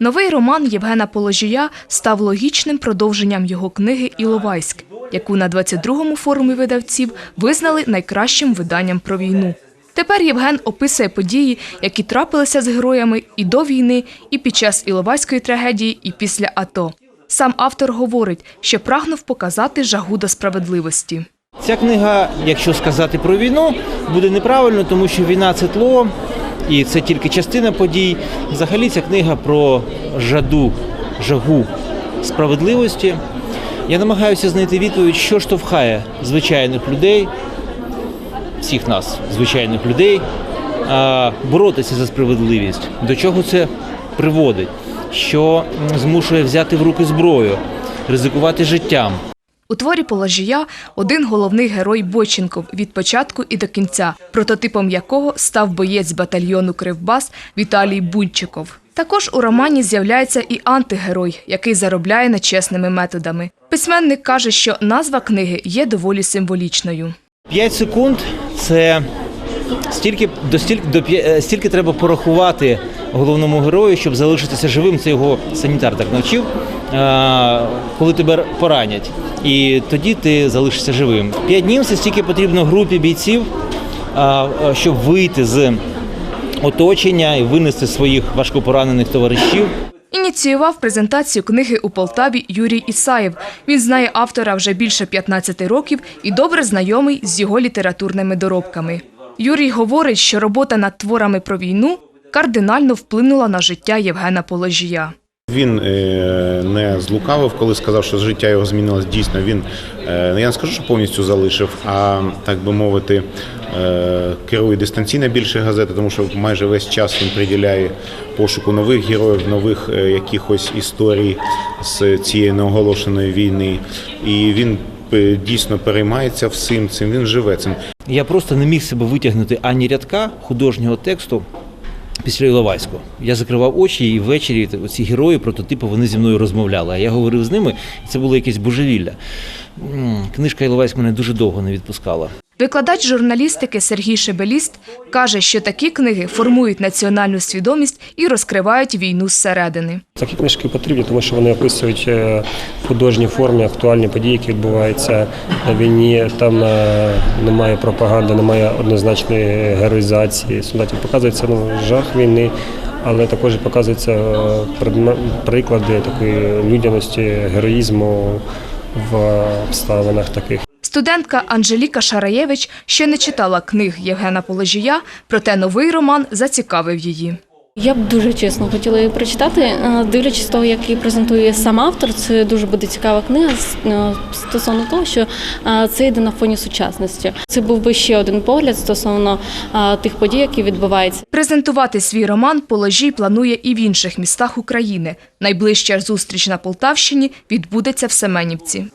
Новий роман Євгена Положія став логічним продовженням його книги Іловайськ, яку на 22-му форумі видавців визнали найкращим виданням про війну. Тепер Євген описує події, які трапилися з героями і до війни, і під час Іловайської трагедії, і після АТО. Сам автор говорить, що прагнув показати жагу до справедливості. Ця книга, якщо сказати про війну, буде неправильно, тому що війна це тло, і це тільки частина подій. Взагалі ця книга про жаду, жагу справедливості. Я намагаюся знайти відповідь, що штовхає звичайних людей, всіх нас, звичайних людей, боротися за справедливість. До чого це приводить? Що змушує взяти в руки зброю, ризикувати життям. У творі Положія один головний герой Боченков від початку і до кінця, прототипом якого став боєць батальйону Кривбас Віталій Бунчиков. Також у романі з'являється і антигерой, який заробляє нечесними методами. Письменник каже, що назва книги є доволі символічною. 5 секунд це стільки до стільки до е, стільки треба порахувати головному герою, щоб залишитися живим. Це його санітар так навчив. Коли тебе поранять, і тоді ти залишишся живим. П'ять днів це стільки потрібно групі бійців, щоб вийти з оточення і винести своїх важкопоранених товаришів. Ініціював презентацію книги у Полтаві Юрій Ісаєв. Він знає автора вже більше 15 років і добре знайомий з його літературними доробками. Юрій говорить, що робота над творами про війну кардинально вплинула на життя Євгена Положія. Він е, не злукавив, коли сказав, що життя його змінилось. Дійсно, він е, я не скажу, що повністю залишив, а так би мовити, е, керує дистанційно більше газети, тому що майже весь час він приділяє пошуку нових героїв, нових якихось історій з цієї неоголошеної війни. І він дійсно переймається всім цим. Він живе цим. Я просто не міг себе витягнути ані рядка художнього тексту після Іловайського. Я закривав очі, і ввечері ці герої, прототипи, вони зі мною розмовляли. А я говорив з ними, і це було якесь божевілля. Книжка Іловайськ мене дуже довго не відпускала. Викладач журналістики Сергій Шебеліст каже, що такі книги формують національну свідомість і розкривають війну зсередини. Такі книжки потрібні, тому що вони описують е, в художній формі актуальні події, які відбуваються на війні. Там е, немає пропаганди, немає однозначної героїзації. Солдатів показується ну, жах війни, але також показуються е, приклади такої людяності, героїзму в обставинах таких. Студентка Анжеліка Шараєвич ще не читала книг Євгена Положія, проте новий роман зацікавив її. Я б дуже чесно хотіла її прочитати. Е, Дивлячись того, як її презентує сам автор, це дуже буде цікава книга е, стосовно того, що е, це йде на фоні сучасності. Це був би ще один погляд стосовно тих подій, які відбуваються. Презентувати свій роман Положій планує і в інших містах України. Найближча зустріч на Полтавщині відбудеться в Семенівці.